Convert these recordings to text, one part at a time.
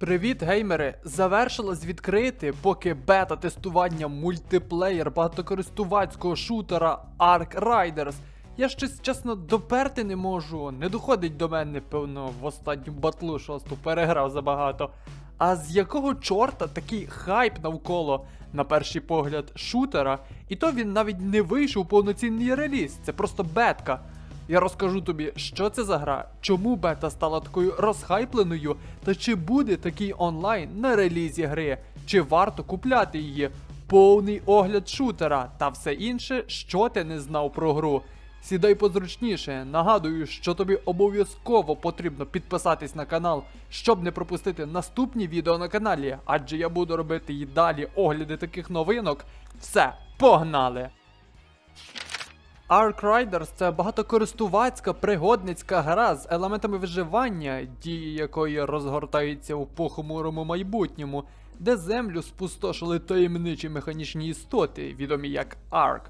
Привіт, геймери! Завершилось відкрити, поки бета-тестування мультиплеєр багатокористувацького шутера Ark Riders. Я щось чесно доперти не можу. Не доходить до мене, певно, в останню батлу шосту переграв забагато. А з якого чорта такий хайп навколо, на перший погляд, шутера, і то він навіть не вийшов повноцінний реліз, це просто бетка. Я розкажу тобі, що це за гра, чому бета стала такою розхайпленою, та чи буде такий онлайн на релізі гри, чи варто купляти її, повний огляд шутера та все інше, що ти не знав про гру. Сідай позручніше, нагадую, що тобі обов'язково потрібно підписатись на канал, щоб не пропустити наступні відео на каналі, адже я буду робити і далі огляди таких новинок. Все, погнали! Ark Riders це багатокористувацька пригодницька гра з елементами виживання, дії якої розгортаються у похмурому майбутньому, де землю спустошили таємничі механічні істоти, відомі як Ark.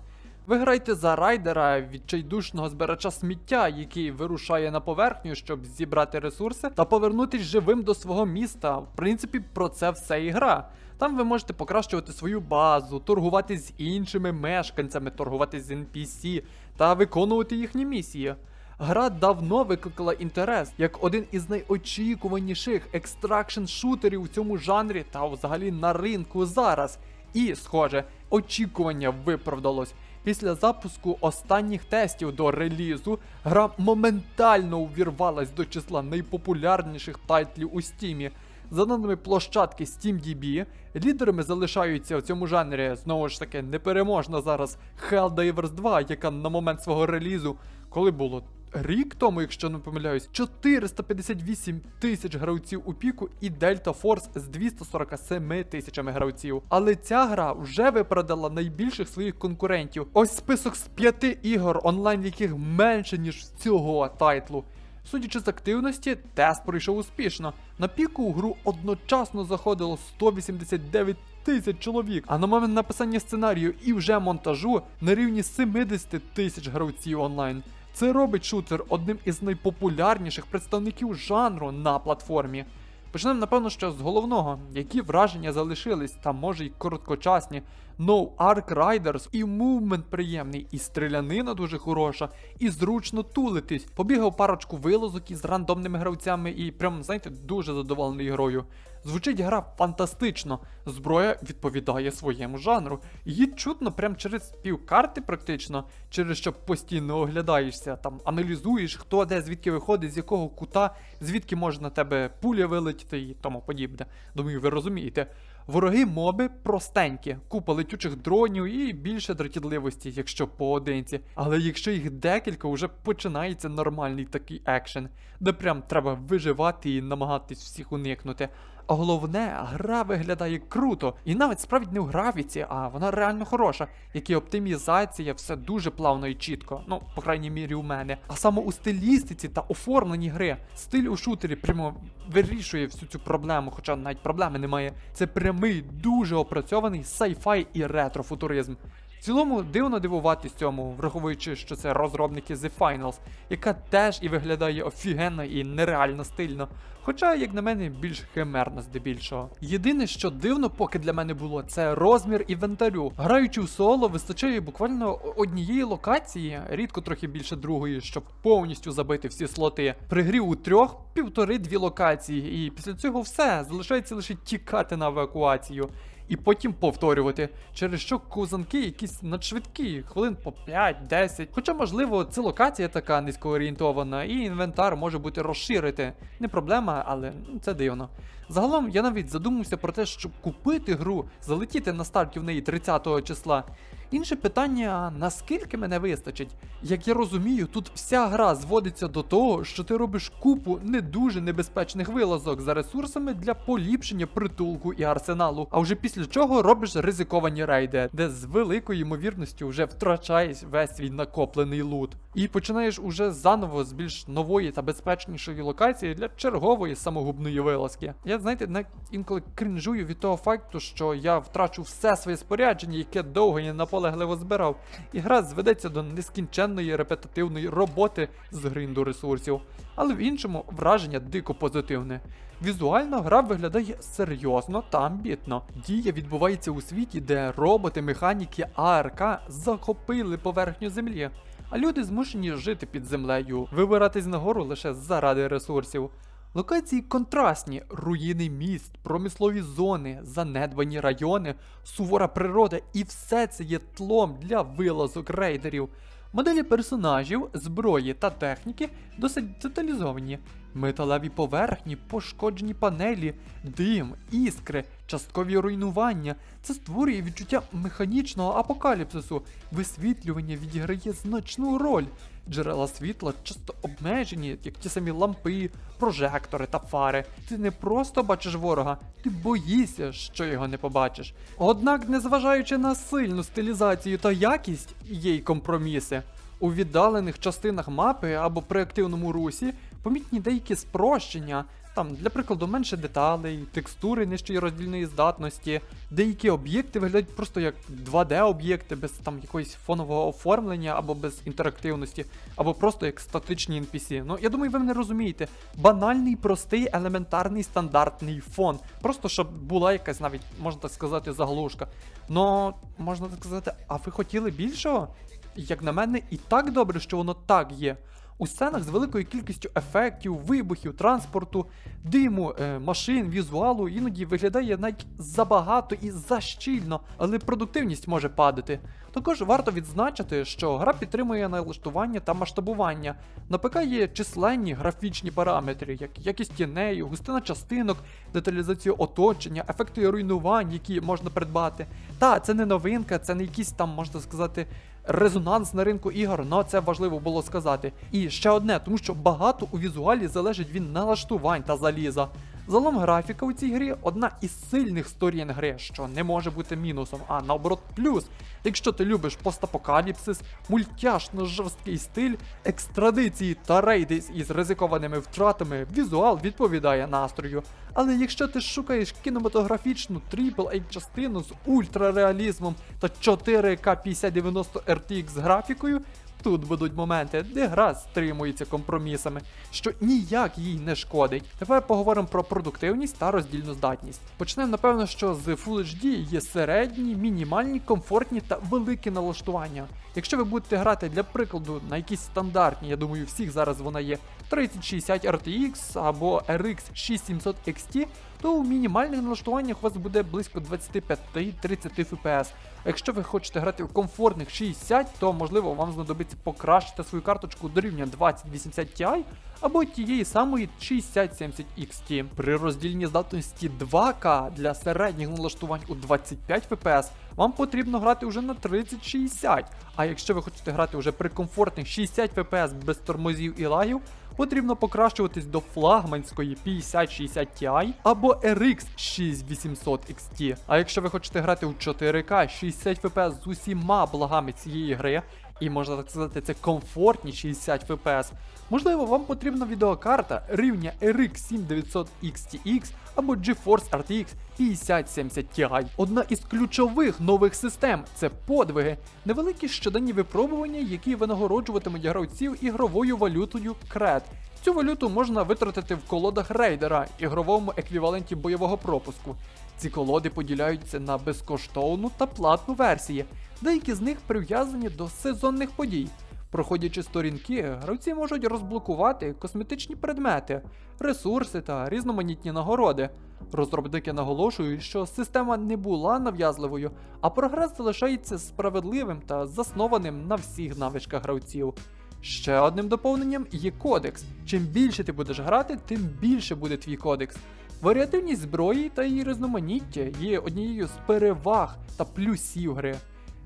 Ви граєте за райдера, відчайдушного збирача сміття, який вирушає на поверхню, щоб зібрати ресурси та повернутись живим до свого міста. В принципі, про це все і гра. Там ви можете покращувати свою базу, торгувати з іншими мешканцями, торгувати з NPC та виконувати їхні місії. Гра давно викликала інтерес як один із найочікуваніших екстракшн шутерів у цьому жанрі та взагалі на ринку зараз. І, схоже, очікування виправдалось. Після запуску останніх тестів до релізу гра моментально увірвалась до числа найпопулярніших тайтлів у стімі. За даними площадки SteamDB, лідерами залишаються в цьому жанрі знову ж таки непереможна зараз Helldivers 2, яка на момент свого релізу, коли було рік тому, якщо не помиляюсь, 458 тисяч гравців у піку і Delta Force з 247 тисячами гравців. Але ця гра вже виправдала найбільших своїх конкурентів. Ось список з п'яти ігор, онлайн яких менше ніж цього тайтлу. Судячи з активності, тест пройшов успішно. На піку у гру одночасно заходило 189 тисяч чоловік, а на момент написання сценарію і вже монтажу на рівні 70 тисяч гравців онлайн. Це робить шутер одним із найпопулярніших представників жанру на платформі. Почнемо, напевно, що з головного, які враження залишились, та може й короткочасні. No Ark Riders і мувмент приємний, і стрілянина дуже хороша, і зручно тулитись. Побігав парочку вилазок із рандомними гравцями і прям, знаєте, дуже задоволений грою. Звучить гра фантастично, зброя відповідає своєму жанру. Її чутно прям через півкарти практично, через що постійно оглядаєшся, там аналізуєш, хто де, звідки виходить, з якого кута, звідки може на тебе пуля вилетіти і тому подібне. Думаю, ви розумієте. Вороги моби простенькі, купа летючих дронів і більше дратідливості, якщо поодинці. Але якщо їх декілька, вже починається нормальний такий екшен, де прям треба виживати і намагатись всіх уникнути. А головне, гра виглядає круто, і навіть справді не в графіці, а вона реально хороша, як і оптимізація, все дуже плавно і чітко. Ну, по крайній мірі, у мене. А саме у стилістиці та оформленні гри. Стиль у шутері прямо вирішує всю цю проблему, хоча навіть проблеми немає. Це прямий, дуже опрацьований сайфай і ретрофутуризм. В цілому дивно дивуватись цьому, враховуючи, що це розробники The Finals, яка теж і виглядає офігенно і нереально стильно. Хоча, як на мене, більш химерно здебільшого. Єдине, що дивно поки для мене було, це розмір інвентарю. Граючи в соло, вистачає буквально однієї локації, рідко трохи більше другої, щоб повністю забити всі слоти. При грі у трьох півтори-дві локації, і після цього все залишається лише тікати на евакуацію і потім повторювати, через що кузанки якісь надшвидкі, хвилин по 5-10. Хоча, можливо, це локація така низькоорієнтована, і інвентар може бути розширити. Не проблема, але це дивно. Загалом я навіть задумався про те, щоб купити гру, залетіти на старті в неї 30-го числа. Інше питання, наскільки мене вистачить? Як я розумію, тут вся гра зводиться до того, що ти робиш купу не дуже небезпечних вилазок за ресурсами для поліпшення притулку і арсеналу, а вже після чого робиш ризиковані рейди, де з великою ймовірністю вже втрачаєш весь свій накоплений лут. і починаєш уже заново з більш нової та безпечнішої локації для чергової самогубної вилазки. Я знаєте, навіть інколи крінжую від того факту, що я втрачу все своє спорядження, яке довго і наполегливо збирав, і гра зведеться до нескінченної репетитивної роботи з гринду ресурсів. Але в іншому враження дико позитивне. Візуально гра виглядає серйозно та амбітно. Дія відбувається у світі, де роботи, механіки АРК захопили поверхню землі, а люди змушені жити під землею, вибиратись нагору лише заради ресурсів. Локації контрастні, руїни міст, промислові зони, занедбані райони, сувора природа і все це є тлом для вилазок рейдерів. Моделі персонажів, зброї та техніки досить деталізовані. Металеві поверхні, пошкоджені панелі, дим, іскри, часткові руйнування. Це створює відчуття механічного апокаліпсису. Висвітлювання відіграє значну роль. Джерела світла часто обмежені, як ті самі лампи, прожектори та фари. Ти не просто бачиш ворога, ти боїшся, що його не побачиш. Однак, незважаючи на сильну стилізацію та якість, й компроміси. У віддалених частинах мапи або при активному русі помітні деякі спрощення. Там, для прикладу, менше деталей, текстури нижчої роздільної здатності, деякі об'єкти виглядають просто як 2D-об'єкти без там якогось фонового оформлення або без інтерактивності, або просто як статичні NPC. Ну, я думаю, ви мене розумієте. Банальний, простий, елементарний, стандартний фон. Просто щоб була якась навіть, можна так сказати, заглушка. Но, можна так сказати, а ви хотіли більшого? Як на мене, і так добре, що воно так є. У сценах з великою кількістю ефектів, вибухів, транспорту, диму, е, машин, візуалу іноді виглядає навіть забагато і защільно, але продуктивність може падати. Також варто відзначити, що гра підтримує налаштування та масштабування. На ПК є численні графічні параметри, як якість тіней, густина частинок, деталізація оточення, ефекти руйнувань, які можна придбати. Та це не новинка, це не якийсь там, можна сказати, резонанс на ринку ігор, але це важливо було сказати. І ще одне, тому що багато у візуалі залежить від налаштувань та заліза. Загалом графіка у цій грі одна із сильних сторін гри, що не може бути мінусом, а наоборот плюс. Якщо ти любиш постапокаліпсис, мультяшно жорсткий стиль, екстрадиції та рейди із ризикованими втратами, візуал відповідає настрою. Але якщо ти шукаєш кінематографічну AAA частину з ультрареалізмом та 4К 5090 RTX графікою, Тут будуть моменти, де гра стримується компромісами, що ніяк їй не шкодить. Тепер поговоримо про продуктивність та роздільну здатність. Почнемо, напевно, що з Full HD є середні, мінімальні, комфортні та великі налаштування. Якщо ви будете грати для прикладу на якісь стандартні, я думаю, всіх зараз вона є 3060 RTX або RX 6700 XT, то у мінімальних налаштуваннях у вас буде близько 25-30 FPS. Якщо ви хочете грати в комфортних 60, то можливо вам знадобиться покращити свою карточку до рівня 2080 Ti або тієї самої 6070 XT. При роздільній здатності 2К для середніх налаштувань у 25 FPS вам потрібно грати вже на 3060. А якщо ви хочете грати вже при комфортних 60 FPS без тормозів і лагів, потрібно покращуватись до флагманської 5060 Ti або RX 6800 XT. А якщо ви хочете грати у 4К 60 FPS з усіма благами цієї гри, і можна так сказати, це комфортні 60 FPS, можливо, вам потрібна відеокарта рівня RX 7900 XTX або GeForce RTX 5070 Ti. Одна із ключових нових систем це подвиги, невеликі щоденні випробування, які винагороджуватимуть гравців ігровою валютою CRED. Цю валюту можна витратити в колодах рейдера, ігровому еквіваленті бойового пропуску. Ці колоди поділяються на безкоштовну та платну версії. Деякі з них прив'язані до сезонних подій. Проходячи сторінки, гравці можуть розблокувати косметичні предмети, ресурси та різноманітні нагороди. Розробники наголошують, що система не була нав'язливою, а прогрес залишається справедливим та заснованим на всіх навичках гравців. Ще одним доповненням є кодекс. Чим більше ти будеш грати, тим більше буде твій кодекс. Варіативність зброї та її різноманіття є однією з переваг та плюсів гри.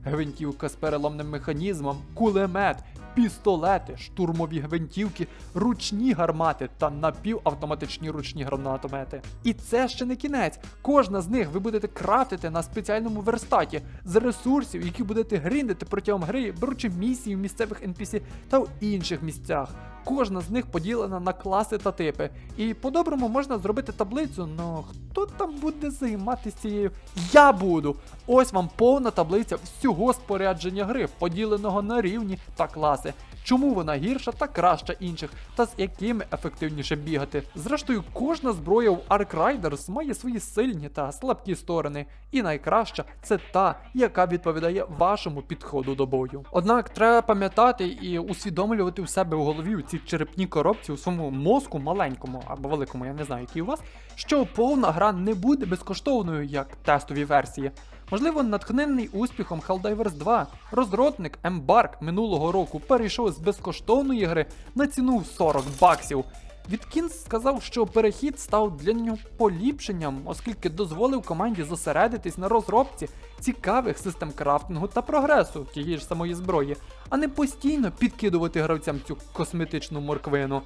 Гвинтівка з переломним механізмом, кулемет, пістолети, штурмові гвинтівки, ручні гармати та напівавтоматичні ручні гранатомети. І це ще не кінець. Кожна з них ви будете крафтити на спеціальному верстаті з ресурсів, які будете гриндити протягом гри, беручи місії в місцевих NPC та в інших місцях. Кожна з них поділена на класи та типи. І по-доброму можна зробити таблицю, но хто там буде займатися цією? Я буду! Ось вам повна таблиця всього спорядження гри, поділеного на рівні та класи. Чому вона гірша та краща інших, та з якими ефективніше бігати. Зрештою, кожна зброя в Ark Riders має свої сильні та слабкі сторони, і найкраща це та, яка відповідає вашому підходу до бою. Однак треба пам'ятати і усвідомлювати у себе в голові ці черепні коробці у своєму мозку маленькому або великому, я не знаю, який у вас, що повна гра не буде безкоштовною, як тестові версії. Можливо, натхнений успіхом Helldivers 2, розробник Embark минулого року перейшов з безкоштовної гри на ціну в 40 баксів. Відкінс сказав, що перехід став для нього поліпшенням, оскільки дозволив команді зосередитись на розробці цікавих систем крафтингу та прогресу тієї ж самої зброї, а не постійно підкидувати гравцям цю косметичну морквину.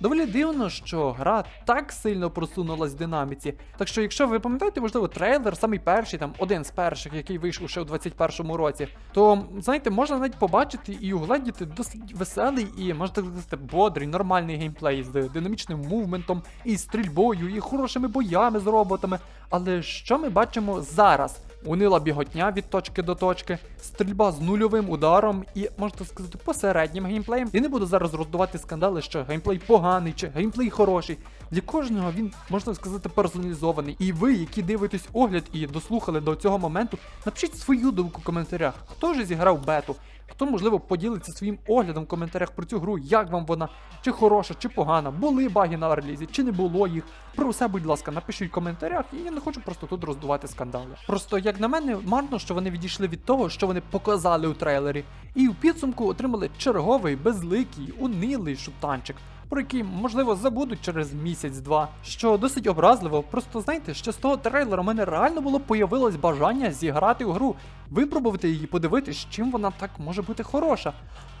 Доволі дивно, що гра так сильно просунулась в динаміці. Так що, якщо ви пам'ятаєте, можливо, трейлер, самий перший, там один з перших, який вийшов ще у 21-му році, то знаєте, можна навіть побачити і угледіти досить веселий і можна сказати, бодрий, нормальний геймплей з динамічним мувментом, і стрільбою, і хорошими боями з роботами. Але що ми бачимо зараз? Унила біготня від точки до точки, стрільба з нульовим ударом і, можна сказати, посереднім геймплеєм. Я не буду зараз роздувати скандали, що геймплей поганий чи геймплей хороший. Для кожного він, можна сказати, персоналізований. І ви, які дивитесь огляд і дослухали до цього моменту, напишіть свою думку в коментарях. Хто ж зіграв бету? Хто, можливо, поділиться своїм оглядом в коментарях про цю гру, як вам вона, чи хороша, чи погана, були баги на релізі, чи не було їх. Про все, будь ласка, напишіть в коментарях, і я не хочу просто тут роздувати скандали. Просто, як на мене, марно, що вони відійшли від того, що вони показали у трейлері, і в підсумку отримали черговий, безликий, унилий шутанчик. Про який, можливо, забудуть через місяць-два, що досить образливо. Просто знаєте, ще з того трейлера у мене реально було появилось бажання зіграти у гру, випробувати її, подивитись, чим вона так може бути хороша.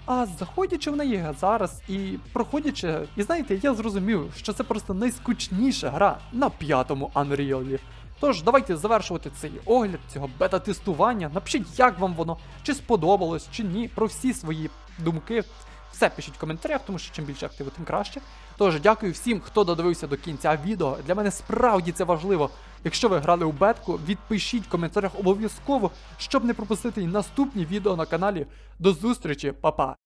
А заходячи в неї зараз і проходячи, і знаєте, я зрозумів, що це просто найскучніша гра на п'ятому Unreal. Тож давайте завершувати цей огляд цього бета-тестування. Напишіть, як вам воно, чи сподобалось, чи ні, про всі свої думки. Все пишіть в коментарях, тому що чим більше активу, тим краще. Тож дякую всім, хто додивився до кінця відео. Для мене справді це важливо. Якщо ви грали у бетку, відпишіть в коментарях обов'язково, щоб не пропустити наступні відео на каналі. До зустрічі, па-па!